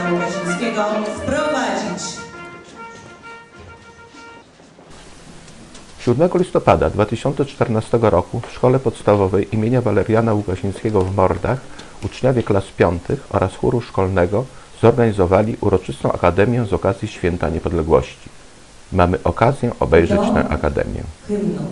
Jana Łukasińskiego wprowadzić. 7 listopada 2014 roku w Szkole Podstawowej imienia Waleriana Łukasińskiego w Mordach uczniowie klas piątych oraz chóru szkolnego zorganizowali uroczystą akademię z okazji Święta Niepodległości. Mamy okazję obejrzeć tę akademię. Hymnu.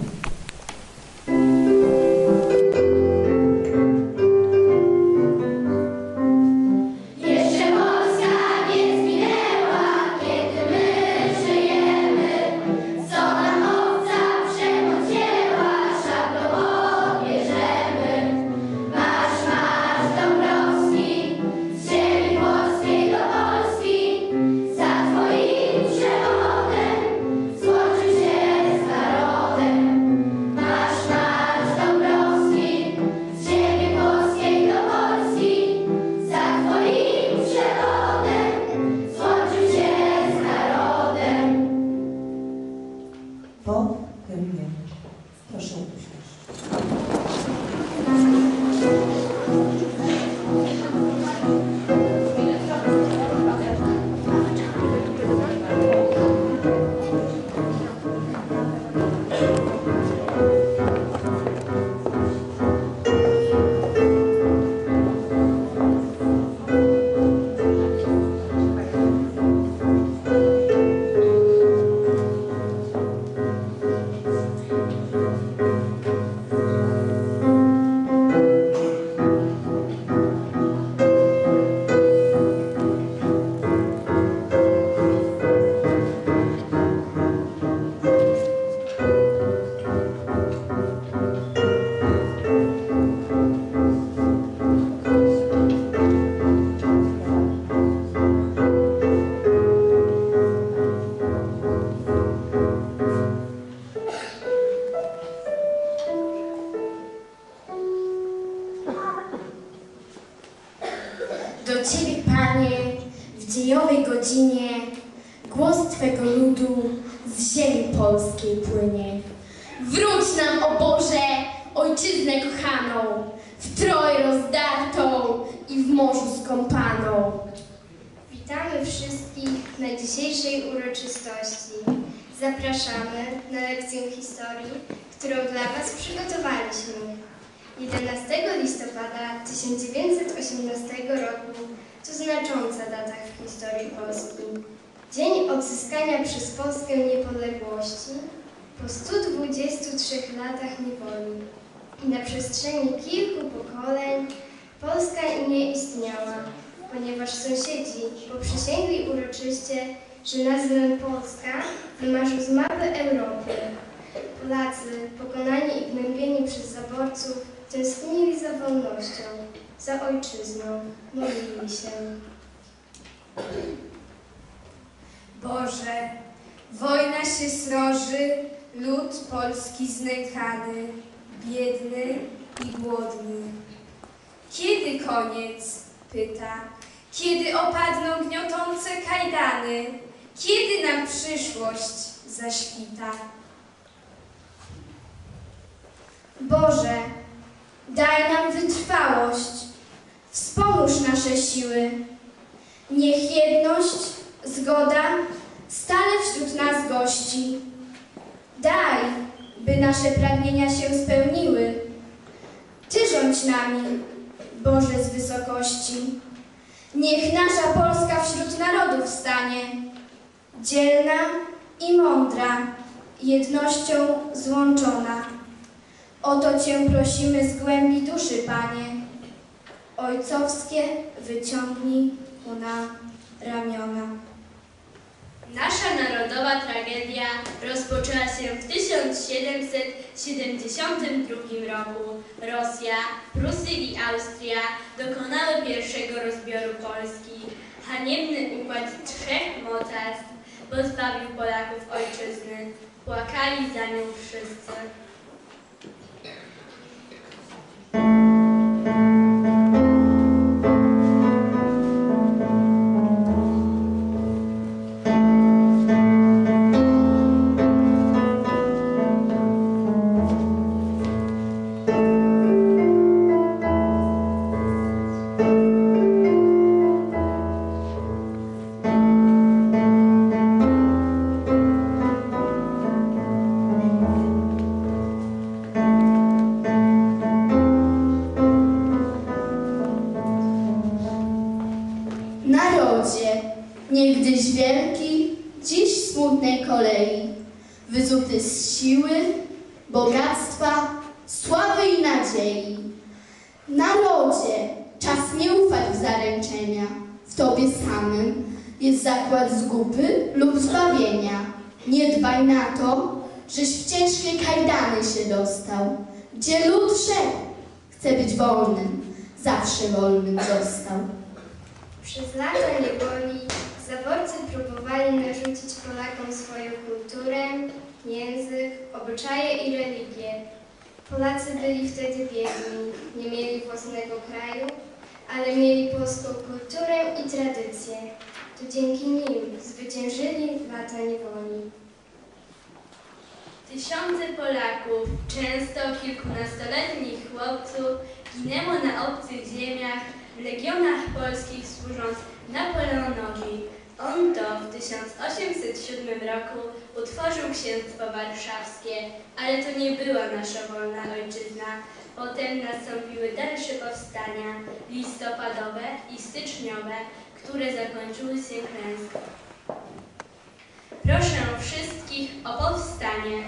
Godzinie głos Twego ludu z ziemi polskiej płynie. Wróć nam, o Boże, Ojczyznę kochaną, w troj rozdartą i w morzu skąpaną. Witamy wszystkich na dzisiejszej uroczystości. Zapraszamy na lekcję historii, którą dla Was przygotowaliśmy. 11 listopada 1918 roku to znacząca data w historii Polski. Dzień odzyskania przez Polskę niepodległości po 123 latach niewoli. I na przestrzeni kilku pokoleń Polska nie istniała, ponieważ sąsiedzi poprzysięgli uroczyście, że nazwę Polska wymarzył z mapy Europy. Polacy, pokonani i gnębieni przez zaborców, tęsknili za wolnością, za ojczyzną, modlili się. Boże, wojna się sroży, lud polski znękany, biedny i głodny. Kiedy koniec? pyta. Kiedy opadną gniotące kajdany? Kiedy nam przyszłość zaświta? Boże, daj nam wytrwałość, wspomóż nasze siły. Niech jedność, zgoda stale wśród nas gości. Daj, by nasze pragnienia się spełniły. Ty rządź nami, Boże z wysokości. Niech nasza Polska wśród narodów stanie, dzielna i mądra, jednością złączona. O to Cię prosimy z głębi duszy, Panie. Ojcowskie wyciągnij ku nam ramiona. Nasza narodowa tragedia rozpoczęła się w 1772 roku. Rosja, Prusy i Austria dokonały pierwszego rozbioru Polski. Haniebny układ trzech mocarstw pozbawił Polaków ojczyzny. Płakali za nią wszyscy. Tobie samym jest zakład zguby lub zbawienia. Nie dbaj na to, żeś w ciężkie kajdany się dostał, gdzie lud wszedł, chce być wolnym, zawsze wolnym został. Przez lata niewoli zaborcy próbowali narzucić Polakom swoją kulturę, język, obyczaje i religię. Polacy byli wtedy biedni, nie mieli własnego kraju, ale mieli polską kulturę i tradycję. To dzięki nim zwyciężyli lata niewoli. Tysiące Polaków, często kilkunastoletnich chłopców, ginęło na obcych ziemiach, w legionach polskich służąc Napoleonowi. On to w 1807 roku utworzył księstwo warszawskie, ale to nie była nasza wolna ojczyzna. Potem nastąpiły dalsze powstania, listopadowe i styczniowe, które zakończyły się klęską. Proszę wszystkich o powstanie.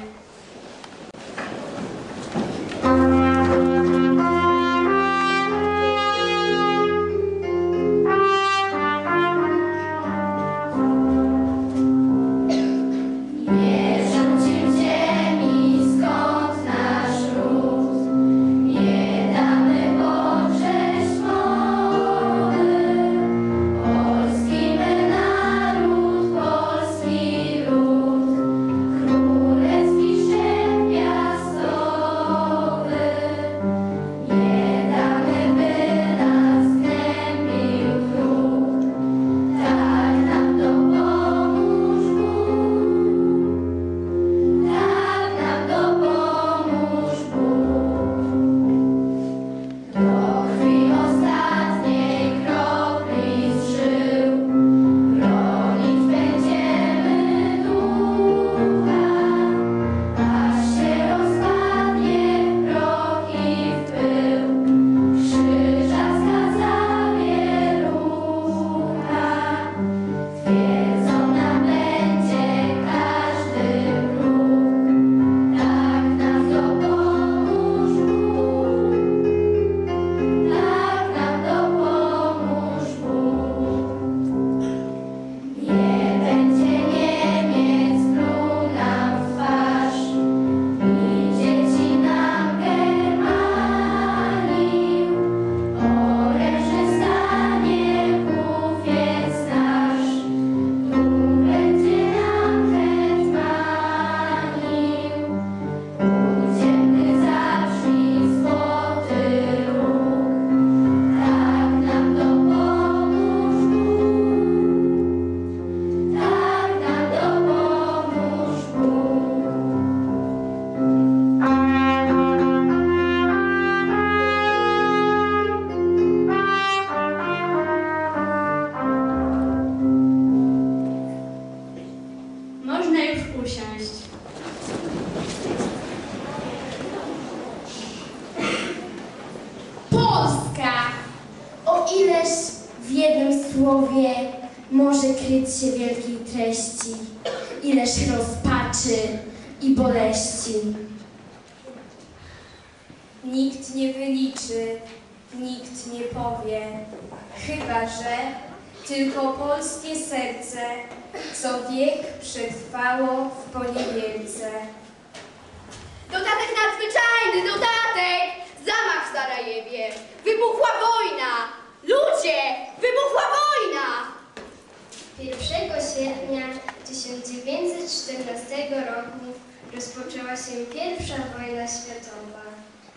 1914 roku rozpoczęła się pierwsza wojna światowa.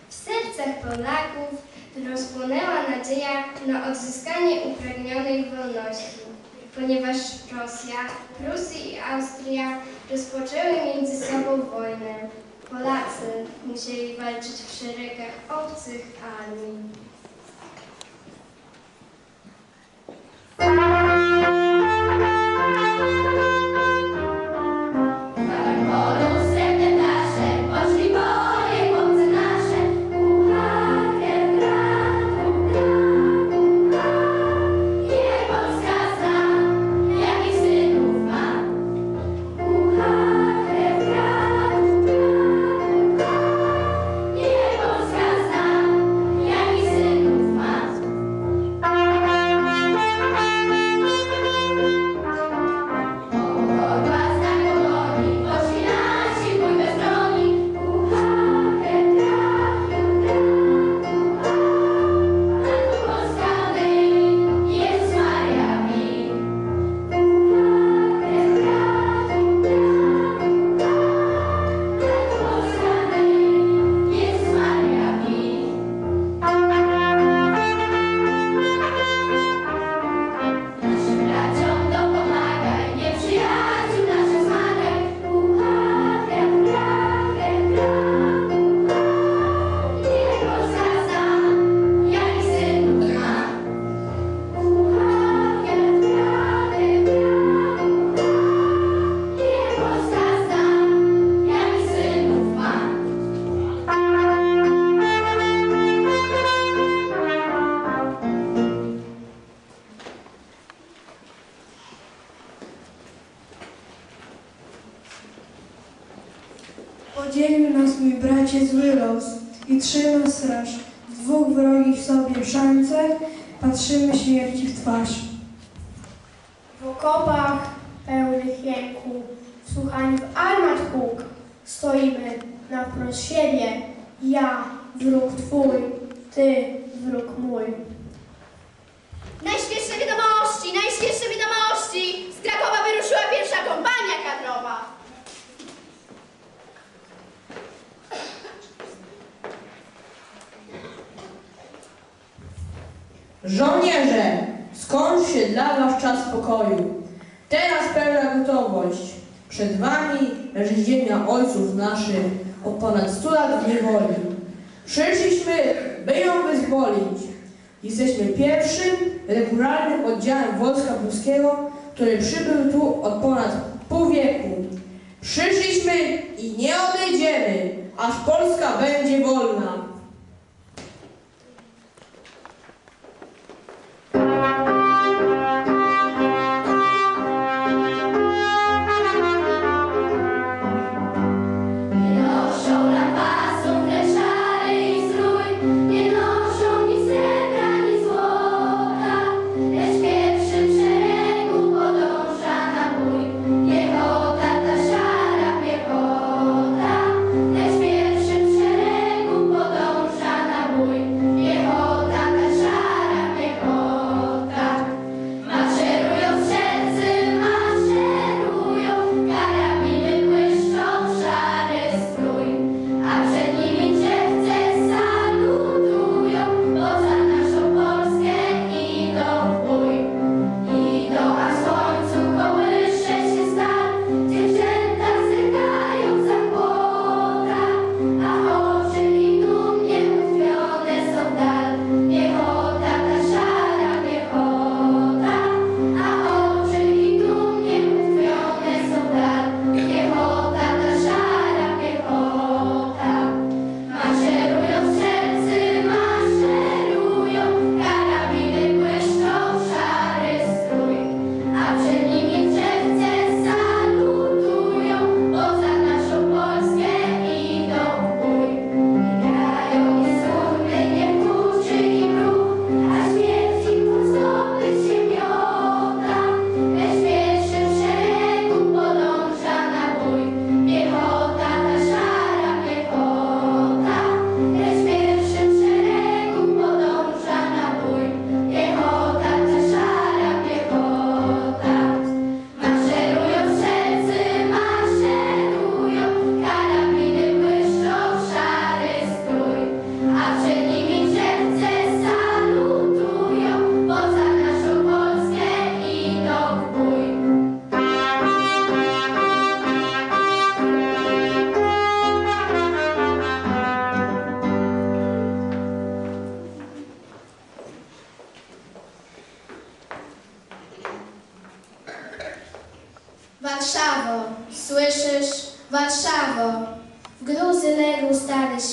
W sercach Polaków rozpłonęła nadzieja na odzyskanie upragnionej wolności, ponieważ Rosja, Prusy i Austria rozpoczęły między sobą wojnę. Polacy musieli walczyć w szeregach obcych armii. Ty, wróg mój. Najświeższe wiadomości, najświeższe wiadomości! Z Krakowa wyruszyła pierwsza kompania kadrowa. Żołnierze, skończy się dla was czas pokoju. Teraz pełna gotowość. Przed wami leży ziemia ojców naszych od ponad 100 lat w niewoli. Przyszliśmy, by ją wyzwolić. Jesteśmy pierwszym regularnym oddziałem Wojska Polskiego, który przybył tu od ponad pół wieku. Przyszliśmy i nie odejdziemy, aż Polska będzie wolna.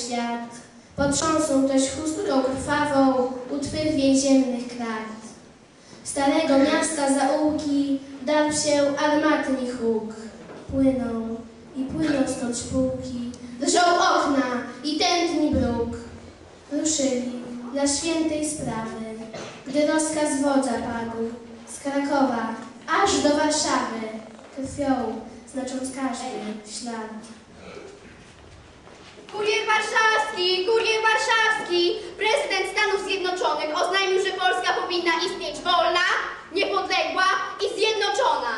Świat. Potrząsł ktoś chustką krwawą u twych więziennych krat. Starego miasta zaułki darł się armatni huk. Płyną i płyną stąd szpółki, drżą okna i tętni bruk. Ruszyli dla świętej sprawy, gdy rozkaz wodza padł z Krakowa aż do Warszawy, krwią znacząc każdy ślad. Kurier warszawski, kurier warszawski! Prezydent Stanów Zjednoczonych oznajmił, że Polska powinna istnieć wolna, niepodległa i zjednoczona.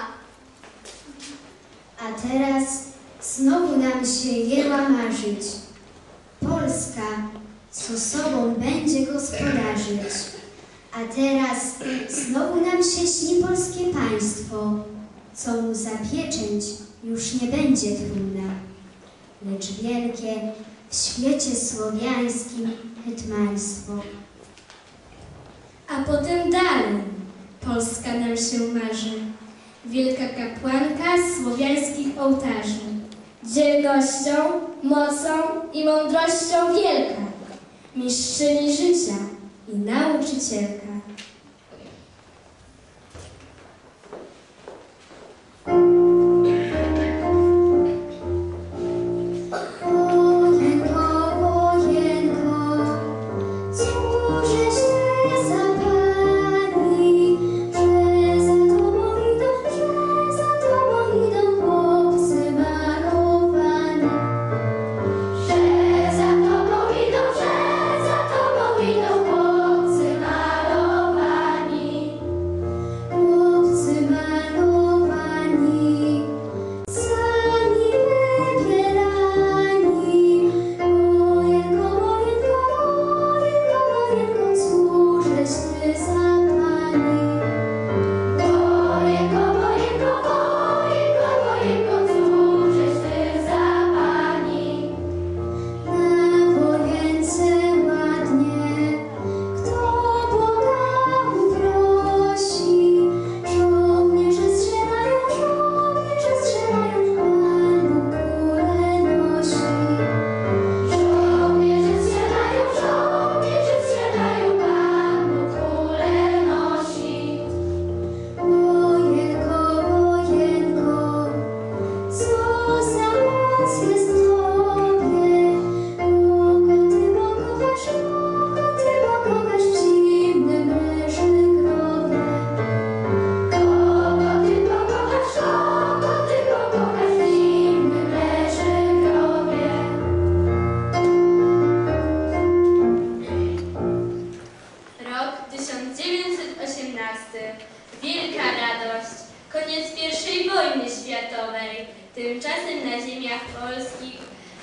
A teraz znowu nam się jęła marzyć. Polska, co sobą będzie gospodarzyć. A teraz znowu nam się śni polskie państwo, co mu zapieczęć już nie będzie trudna, lecz wielkie w świecie słowiańskim hetmaństwo. A potem dalej Polska nam się marzy. Wielka kapłanka słowiańskich ołtarzy. Dzielnością, mocą i mądrością wielka. Mistrzyni życia i nauczycielka.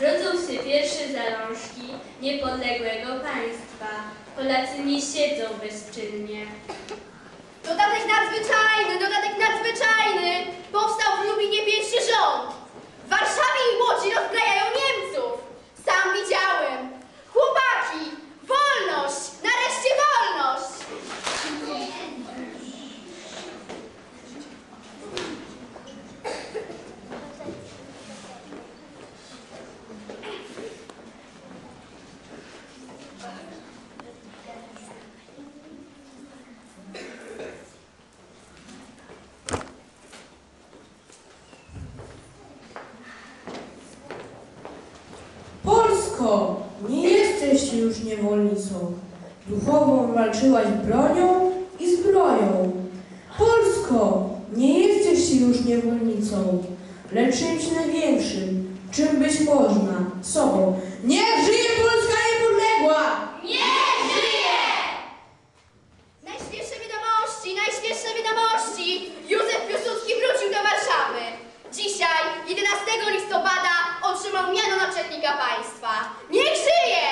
Pierwsze zalążki niepodległego państwa. Polacy nie siedzą bezczynnie. Dodatek nadzwyczajny, dodatek nadzwyczajny! Powstał w Lubinie pierwszy rząd. W Warszawie i Łodzi rozbrajają Niemców. Sam widziałem. Chłopaki, wolność! Nareszcie wolność! Polsko, nie jesteś już niewolnicą. Duchową walczyłaś bronią i zbroją. Polsko, nie jesteś już niewolnicą, lecz czymś największym, czym być można, sobą. Niech żyje Polska niepodległa! Najświeższe wiadomości, najświeższe wiadomości! Józef Piłsudski wrócił do Warszawy. Dzisiaj, 11 listopada, otrzymał miano naczelnika państwa. Niech żyje!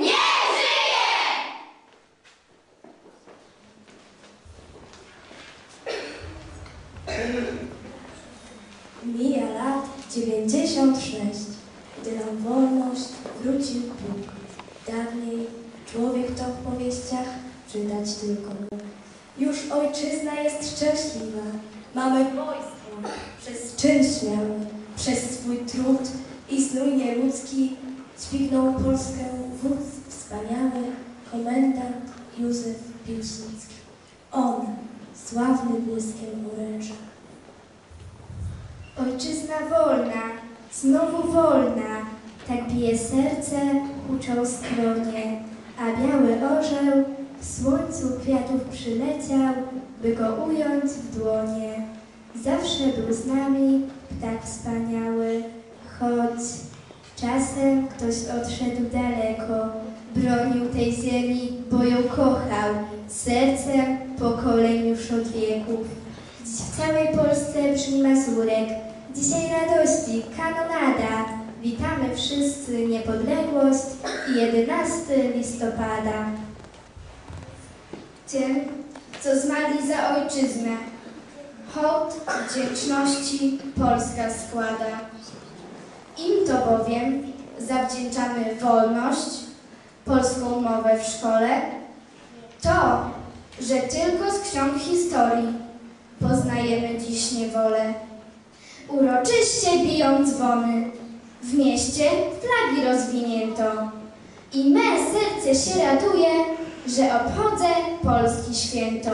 Niech żyje! Mija lat 96, gdy nam wolność wrócił Bóg. Dawniej człowiek to w powieściach Już ojczyzna jest szczęśliwa, mamy wojsko, przez czyn śmiały, przez swój trud i znój nieludzki dźwignął Polskę wódz wspaniały, komendant Józef Piłsudski. On, sławny błyskiem oręża. Ojczyzna wolna, znowu wolna, tak bije serce, huczą skronie, a biały orzeł w słońcu kwiatów przyleciał, by go ująć w dłonie. Zawsze był z nami ptak wspaniały, choć czasem ktoś odszedł daleko, bronił tej ziemi, bo ją kochał, sercem pokoleń już od wieków. Dziś w całej Polsce brzmi mazurek, dzisiaj radości, kanonada. Witamy wszyscy niepodległość i 11 listopada. Tym, co zmarli za ojczyznę, hołd wdzięczności Polska składa. Im to bowiem zawdzięczamy wolność, polską mowę w szkole, to, że tylko z ksiąg historii poznajemy dziś niewolę. Uroczyście biją dzwony, w mieście flagi rozwinięto i me serce się raduje, że obchodzę polski święto.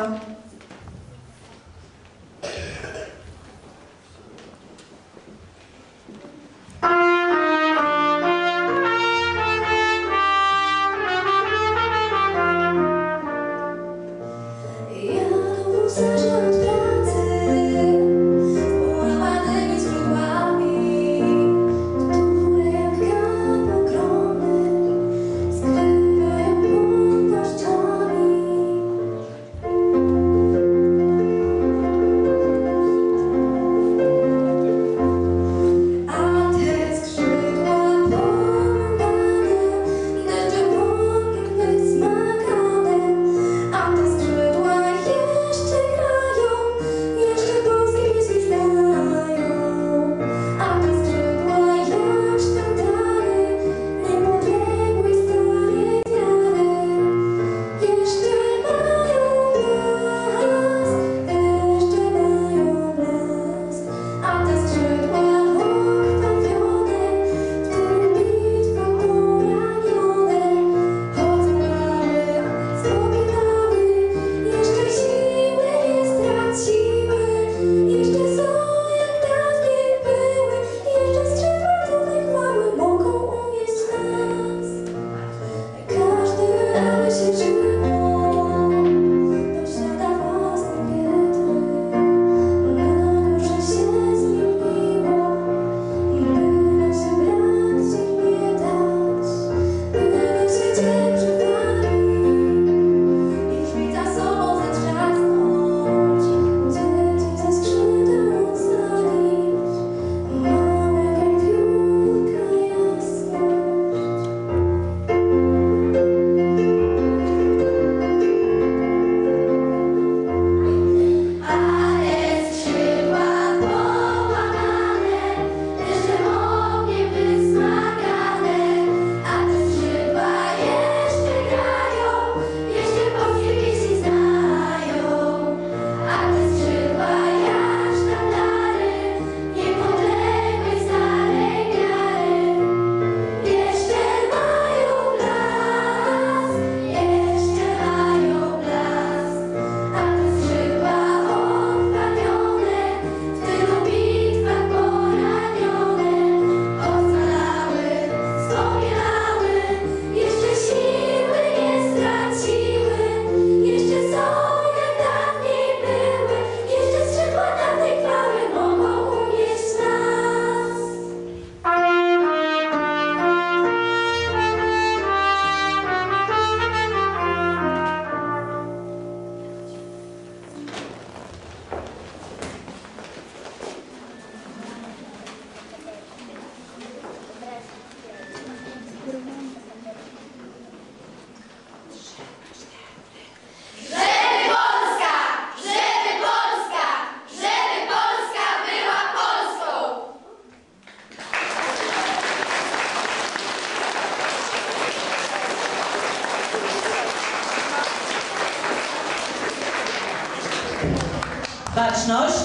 Baczność.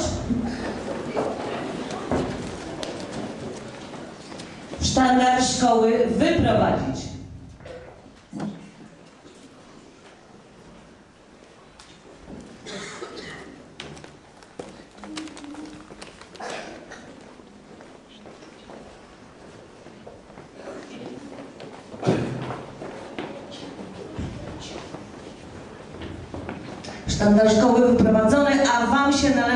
Sztandar szkoły wyprowadzić. sztandar szkoły wyprowadzony, a Wam się należy